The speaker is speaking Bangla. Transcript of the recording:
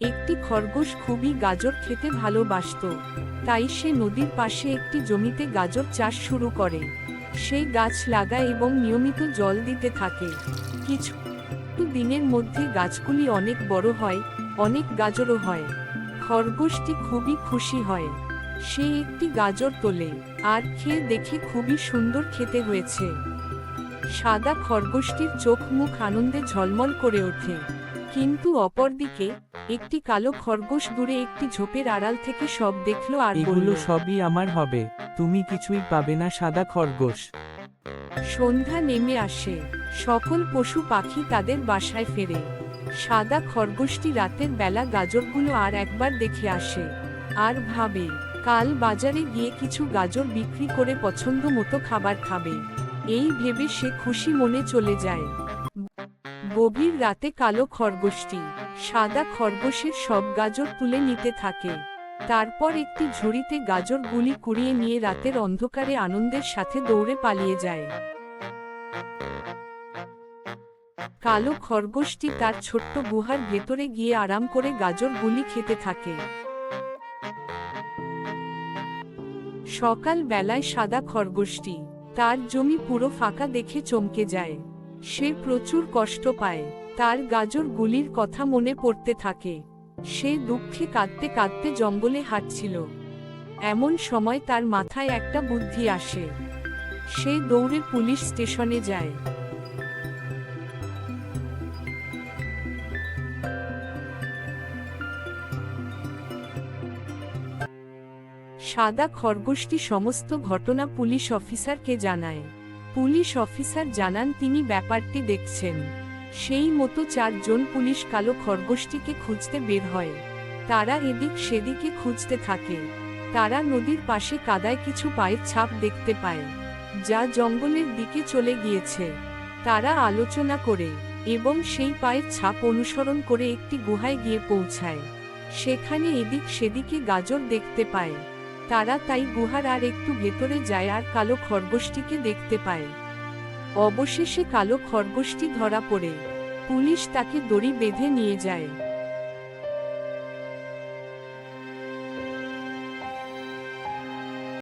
একটি খরগোশ খুবই গাজর খেতে ভালোবাসত, তাই সে নদীর পাশে একটি জমিতে গাজর চাষ শুরু করে। সেই গাছ লাগায় এবং নিয়মিত জল দিতে থাকে। কিছু দিনের মধ্যে গাছগুলি অনেক বড় হয়, অনেক গাজরও হয়। খরগোশটি খুবই খুশি হয়। সে একটি গাজর তোলে, আর খেয়ে দেখে খুবই সুন্দর খেতে হয়েছে। সাদা খরগোশটির চোখ মুখ আনন্দে ঝলমল করে ওঠে। কিন্তু অপরদিকে একটি কালো খরগোশ দূরে একটি ঝোপের আড়াল থেকে সব দেখল আর বলল এগুলো সবই আমার হবে তুমি কিছুই পাবে না সাদা খরগোশ। সন্ধ্যা নেমে আসে সকল পশু পাখি তাদের বাসায় ফেরে। সাদা খরগোশটি রাতের বেলা গাজরগুলো আর একবার দেখে আসে আর ভাবে কাল বাজারে গিয়ে কিছু গাজর বিক্রি করে পছন্দ মতো খাবার খাবে। এই ভেবে সে খুশি মনে চলে যায়। গভীর রাতে কালো খরগোশটি, সাদা খরগোশের সব গাজর তুলে নিতে থাকে। তারপর একটি ঝুড়িতে গাজরগুলি কুড়িয়ে নিয়ে রাতের অন্ধকারে আনন্দের সাথে দৌড়ে পালিয়ে যায়। কালো খরগোশটি তার ছোট্ট গুহার ভেতরে গিয়ে আরাম করে গাজরগুলি খেতে থাকে। সকাল বেলায় সাদা খরগোশটি, তার জমি পুরো ফাঁকা দেখে চমকে যায়। সে প্রচুর কষ্ট পায়, তার গাজরগুলির কথা মনে পড়তে থাকে। সে দুঃখে কাঁদতে কাঁদতে জঙ্গলে হাঁটছিল। এমন সময় তার মাথায় একটা বুদ্ধি আসে। সে দৌড়ে পুলিশ স্টেশনে যায়। সাদা খরগোশটি সমস্ত ঘটনা পুলিশ অফিসারকে জানায়। পুলিশ অফিসার জানান তিনি ব্যাপারটি দেখছেন। সেই মতো চারজন পুলিশ কালো খরগোশটিকে খুঁজতে বের হয়। তারা এদিক সেদিকে খুঁজতে থাকে। তারা নদীর পাশে কাদায় কিছু পায়ের ছাপ দেখতে পায়, যা জঙ্গলের দিকে চলে গিয়েছে। তারা আলোচনা করে এবং সেই পায়ের ছাপ অনুসরণ করে একটি গুহায় গিয়ে পৌঁছায়। সেখানে এদিক সেদিকে গাজর দেখতে পায়। তারা তাই গুহার আর একটু ভেতরে যায় আর কালো খরগোশটিকে দেখতে পায়। অবশেষে কালো খরগোশটি ধরা পড়ে। পুলিশ তাকে দড়ি বেঁধে নিয়ে যায়।